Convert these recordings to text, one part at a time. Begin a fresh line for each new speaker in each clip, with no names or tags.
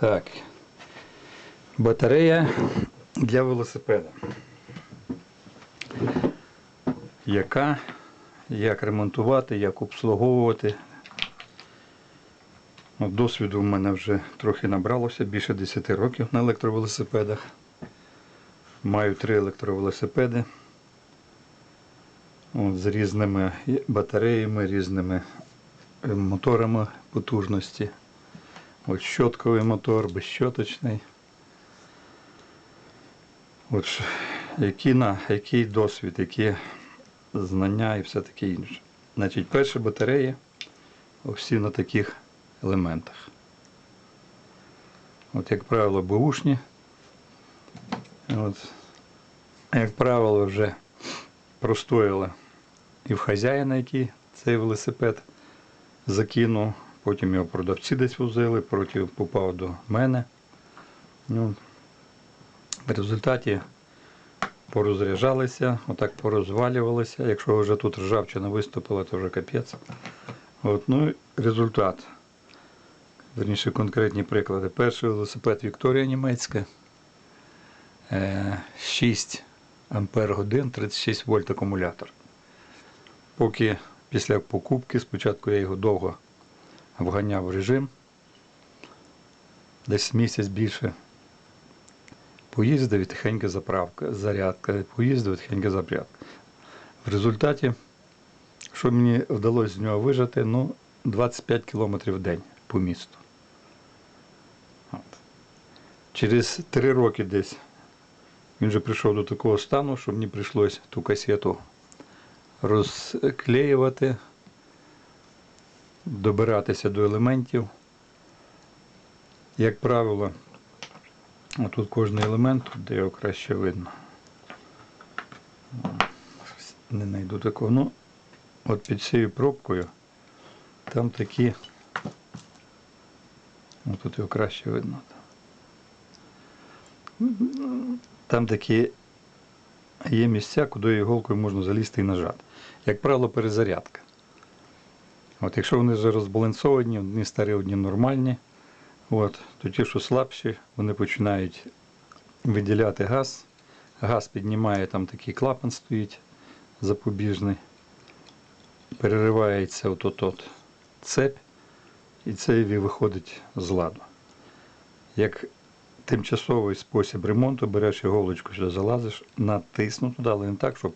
Так. Батарея для велосипеда. Яка, як ремонтувати, як обслуговувати. От досвіду в мене вже трохи набралося, більше 10 років на електровелосипедах. Маю три електровелосипеди. От, з різними батареями, різними е, моторами потужності. От щотковий мотор, безщоточний. От які на, який досвід, які знання і все таке інше. Значить, перші батареї всі на таких елементах. От, як правило, бушні. От, як правило, вже простояли і в хазяїна, який цей велосипед закинув. Потім його продавці десь возили, потім попав до мене. Ну, в результаті порозряджалися, отак порозвалювалися. Якщо вже тут ржавчина виступила, то вже капець. От, ну, результат. Верніше конкретні приклади. Перший велосипед Вікторія німецька. Е, 6 ампер годин, 36 вольт акумулятор. Поки після покупки, спочатку я його довго вганяв режим, десь місяць більше. Поїздив і тихенька заправка, зарядка, поїздив і тихенька зарядка. В результаті, що мені вдалося з нього вижати, ну, 25 кілометрів в день по місту. От. Через три роки десь він вже прийшов до такого стану, що мені прийшлося ту касету розклеювати, добиратися до елементів. Як правило, тут кожен елемент, тут де його краще видно. Не знайду такого. Ну, от під цією пробкою там такі. Ну, тут його краще видно. Там такі є місця, куди іголкою можна залізти і нажати. Як правило, перезарядка. От, якщо вони вже розбалансовані, одні старі, одні нормальні, от, то ті, що слабші, вони починають виділяти газ. Газ піднімає, там такий клапан стоїть запобіжний. Переривається от от цепь, і це виходить з ладу. Як тимчасовий спосіб ремонту, береш іголочку, сюди залазиш, натиснув туди, але не так, щоб,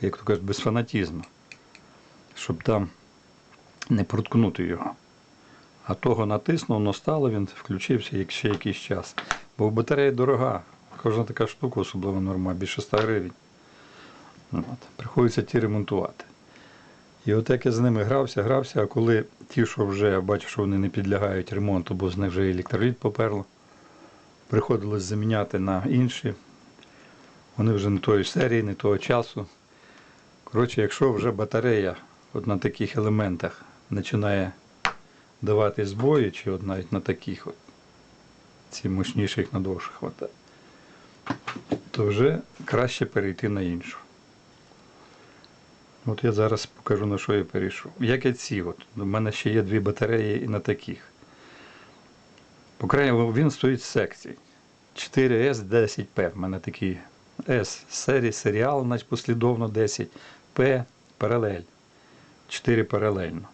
як то кажуть, без фанатізму, щоб там не проткнути його. А того натиснув, воно стало, він включився ще якийсь час. Бо батарея дорога. Кожна така штука, особливо норма, більше 100 гривень. От. Приходиться ті ремонтувати. І от як я з ними грався, грався, а коли ті, що вже бачу, що вони не підлягають ремонту, бо з них вже електроліт поперло, приходилось заміняти на інші. Вони вже не тої серії, не того часу. Коротше, якщо вже батарея от на таких елементах починає давати збої, чи от навіть на таких от, ці мощніших на довших хватає, то вже краще перейти на іншу. От я зараз покажу, на що я перейшов. Як і ці, от, у мене ще є дві батареї і на таких. По крайньому він стоїть з секцій. 4S10P. В мене такий S серії, серіал, значить послідовно 10, P паралель. 4 паралельно.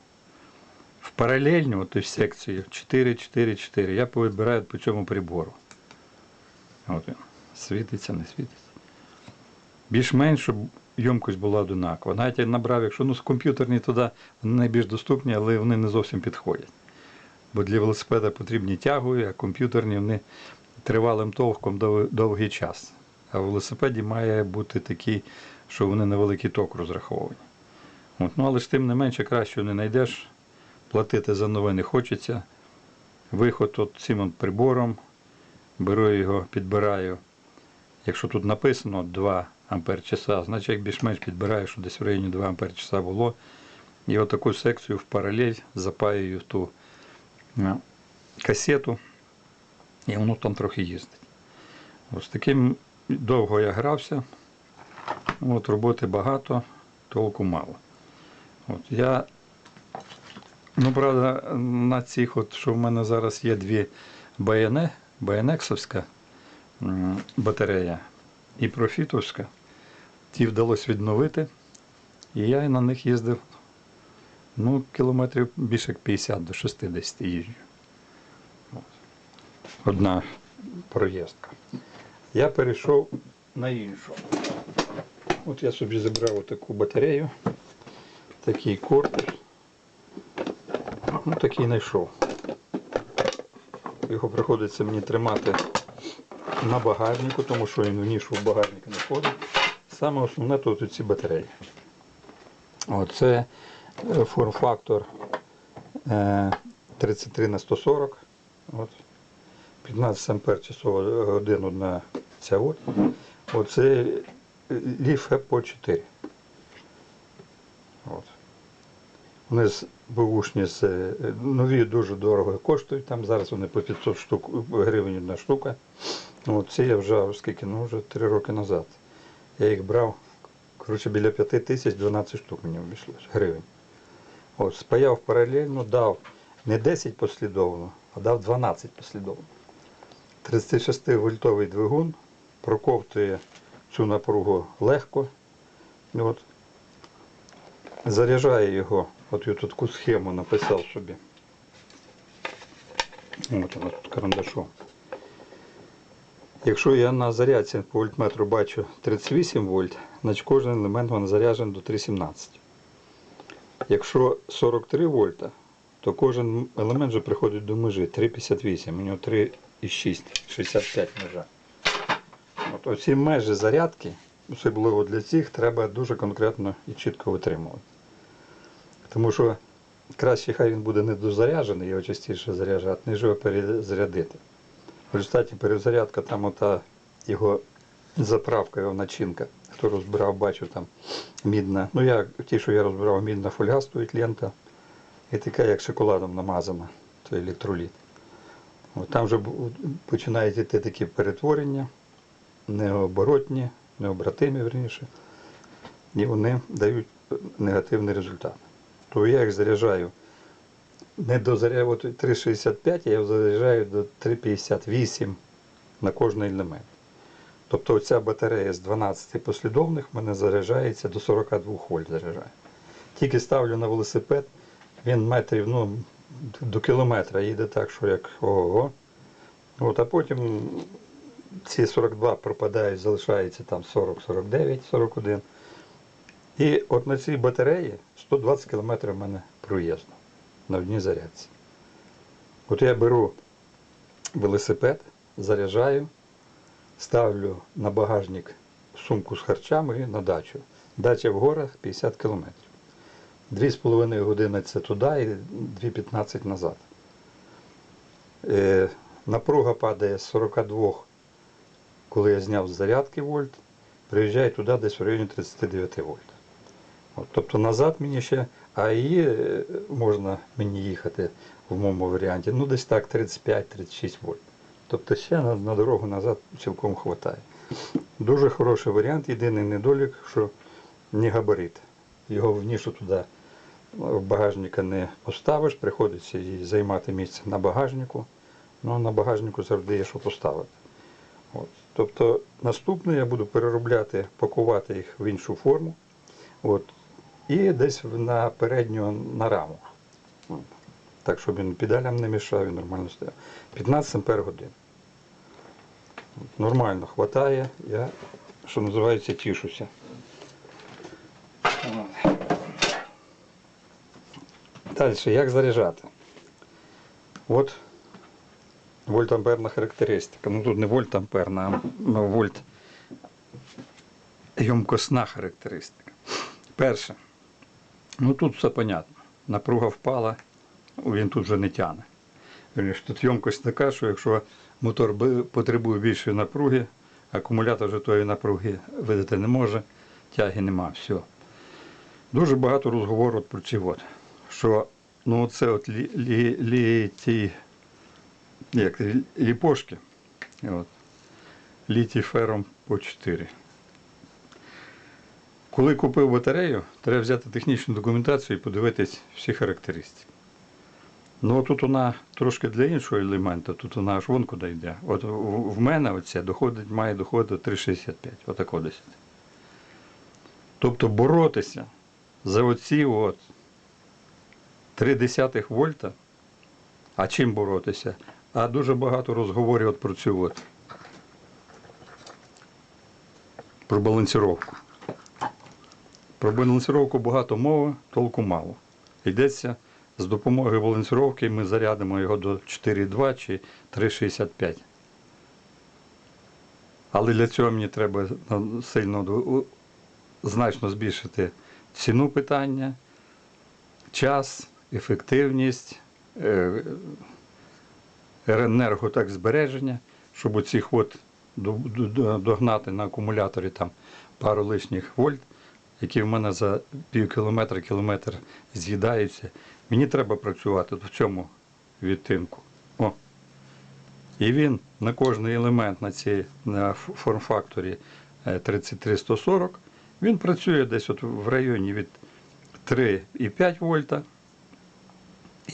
В паралельну, от, секцію 4, 4, 4. Я повибираю по цьому прибору. От. Світиться, не світиться. Більш-менш, щоб ємкость була одинакова. Навіть я набрав, якщо ну, з комп'ютерні туди вони найбільш доступні, але вони не зовсім підходять. Бо для велосипеда потрібні тягою, а комп'ютерні вони тривалим толком дов- довгий час. А в велосипеді має бути такий, що вони на великий ток розраховані. От, ну, але ж тим не менше краще не знайдеш, платити за нове не хочеться. Виход от цим от прибором, беру його, підбираю. Якщо тут написано 2 ампер часа, значить більш-менш підбираю, що десь в районі 2 ампер часа було. І отаку секцію в паралель запаюю ту е, касету, і воно там трохи їздить. Ось таким довго я грався. От роботи багато, толку мало. От я, ну правда, на цих, от, що в мене зараз є дві БН, БНексовська батарея і профітовська. Ті вдалося відновити. І я на них їздив ну, кілометрів більше як 50 до 60 їжджу. Одна проїздка. Я перейшов на іншу. От я собі забрав таку батарею, такий корпус. Ну, такий знайшов. Його приходиться мені тримати на багажнику, тому що він в нішу в багажник не входить. Саме основне тут ці батареї. Оце е, форм-фактор е, 33 на 140. От. 15 ампер часова годин одна ця от. Оце ліф по 4. От. Вони з бушні е, нові дуже дорого коштують. Там зараз вони по 500 штук, гривень одна штука. От це я вже скільки, ну вже 3 роки назад. Я їх брав, коротше, біля 5 тисяч 12 штук мені обійшлося гривень. От, спаяв паралельно, дав не 10 послідовно, а дав 12 послідовно. 36 вольтовий двигун проковтує цю напругу легко. От. Заряджає його, от я тут таку схему написав собі. От вона тут карандашом. Якщо я на зарядці по вольтметру бачу 38 вольт, значить кожен елемент вона заряджений до 3,17. Якщо 43 вольта, то кожен елемент вже приходить до межі 3,58. У нього 3,6, 65 межа. От оці межі зарядки, особливо для цих, треба дуже конкретно і чітко витримувати. Тому що краще хай він буде недозаряджений, його частіше заряджати, ніж його перезарядити. В результаті перезарядка там ота його заправка, його начинка. Хто розбирав, бачив там мідна. Ну я ті, що я розбирав, мідна фольга стоїть лента. І така, як шоколадом намазана, той електроліт. От там вже починають йти такі перетворення, необоротні, необратимі, верніше. І вони дають е, негативний результат. То я їх заряджаю не до заряду от 3,65, я його заряджаю до 3,58 на кожний елемент. Тобто ця батарея з 12 послідовних в мене заряджається до 42 вольт заряджає. Тільки ставлю на велосипед, він метрів ну, до кілометра їде так, що як ого. От, а потім ці 42 пропадають, залишається там 40, 49, 41. І от на цій батареї 120 км в мене проїзду на одній зарядці. От я беру велосипед, заряджаю, ставлю на багажник сумку з харчами і на дачу. Дача в горах 50 кілометрів. Дві з половиною години це туди і 2,15 назад. Е, напруга падає з 42, коли я зняв з зарядки вольт, приїжджаю туди десь в районі 39 вольт. От, тобто назад мені ще, а її е, можна мені їхати в моєму варіанті, ну десь так 35-36 вольт. Тобто ще на, на дорогу назад цілком вистачає. Дуже хороший варіант, єдиний недолік, що не габарит. Його в нішу туди в багажника не поставиш, приходиться їй займати місце на багажнику. Ну, на багажнику завжди є що поставити. От. Тобто наступне я буду переробляти, пакувати їх в іншу форму. От. І десь на передню на раму. Так, щоб він педалям не мішав, він нормально стояв. 15 ампер годин. Нормально хватає, я, що називається, тішуся. Далі, як заряджати? От вольтамперна характеристика. Ну тут не вольтамперна, а вольт йомкосна характеристика. Перше. Ну тут все понятно. Напруга впала, він тут вже не тягне. Тут йомкость така, що якщо мотор потребує більшої напруги, акумулятор вже тої напруги видати не може, тяги нема, все. Дуже багато розговору про ці от, що ну це от лі, лі, лі, ті, як, ліпошки, от, літій фером по 4. Коли купив батарею, треба взяти технічну документацію і подивитись всі характеристики. Ну тут вона трошки для іншого елементу, тут вона аж вон куди йде. От в- мене оце доходить, має доходити 3,65. Отако десь. Тобто боротися за оці от 0,3 вольта. А чим боротися? А дуже багато розговорів от про цю от. Про балансировку. Про балансировку багато мови, толку мало. Йдеться з допомогою балансировки ми зарядимо його до 4,2 чи 3,65. Але для цього мені треба сильно значно збільшити ціну питання, час, ефективність, е, енерго так збереження, щоб оцих от до- до- до- догнати на акумуляторі там пару лишніх вольт, які в мене за пів кілометра, кілометр з'їдаються. Мені треба працювати в цьому відтинку. О. І він на кожний елемент на цій на форм-факторі е, 33140, він працює десь от в районі від 3,5 вольта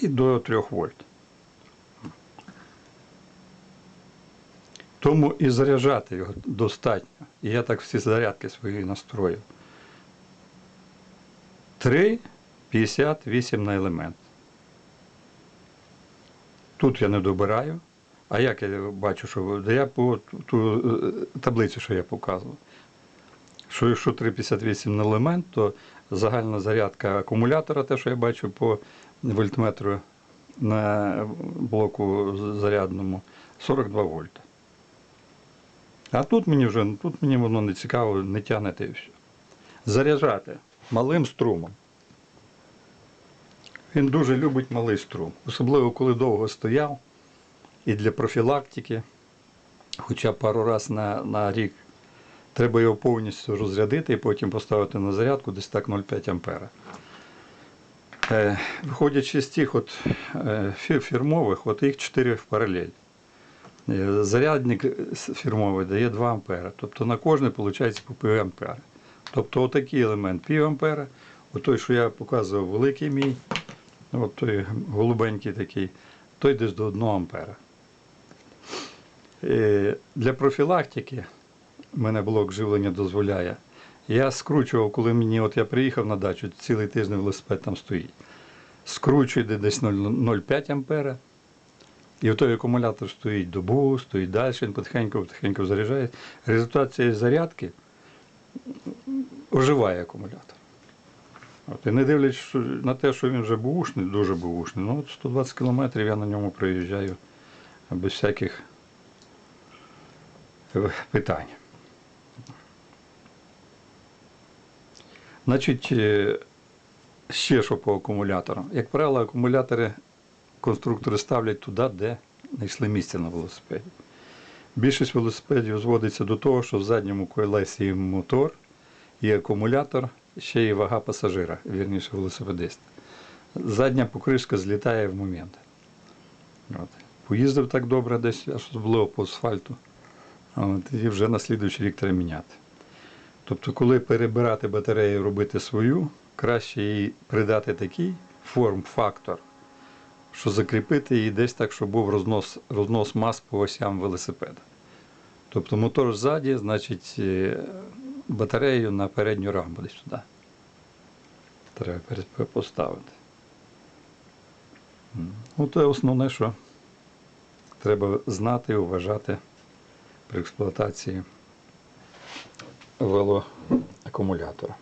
і до 3 вольт. Тому і заряджати його достатньо. І я так всі зарядки свої настроїв. 3,58 на елемент. Тут я не добираю. А як я бачу, що я по ту- ту е, таблицю, що я показував. Що якщо 3,58 на елемент, то загальна зарядка акумулятора, те, що я бачу по вольтметру на блоку зарядному, 42 вольта. А тут мені вже тут мені воно не цікаво, не тягнете і все. Заряджати малим струмом. Він дуже любить малий струм. Особливо, коли довго стояв. І для профілактики, хоча пару разів на, на рік, треба його повністю розрядити і потім поставити на зарядку десь так 0,5 ампера. Е, виходячи з тих от, е, фірмових, от їх 4 в паралель. Е, Зарядник фірмовий дає 2 ампера. Тобто на кожний виходить по пів ампера. Тобто отакий елемент пів ампера, отой, що я показував, великий мій, от той голубенький такий, той десь до 1 ампера. Е, Для профілактики мене блок живлення дозволяє. Я скручував, коли мені, от я приїхав на дачу, цілий тиждень велосипед там стоїть. Скручую де десь 0,5 ампера. І той акумулятор стоїть добу, стоїть далі, він потихеньку, потихеньку заряджає. Результат цієї зарядки оживає акумулятор. От, і не дивлячись на те, що він вже бушний, дуже бушний, ну от 120 кілометрів я на ньому проїжджаю без всяких е, питань. Значить, е, ще що по акумуляторам. Як правило, акумулятори конструктори ставлять туди, де знайшли місце на велосипеді. Більшість велосипедів зводиться до того, що в задньому колесі мотор і акумулятор, ще й вага пасажира, вірніше велосипедиста. Задня покришка злітає в момент. От. Поїздив так добре десь, аж особливо по асфальту. От, і вже на слідуючий рік треба міняти. Тобто, коли перебирати батарею, робити свою, краще їй придати такий форм-фактор, що закріпити її десь так, щоб був рознос, рознос мас по осям велосипеда. Тобто мотор ззаді, значить, е, батарею на передню раму десь туди. Треба поставити. Ну, це основне, що треба знати і вважати при експлуатації велоакумулятора.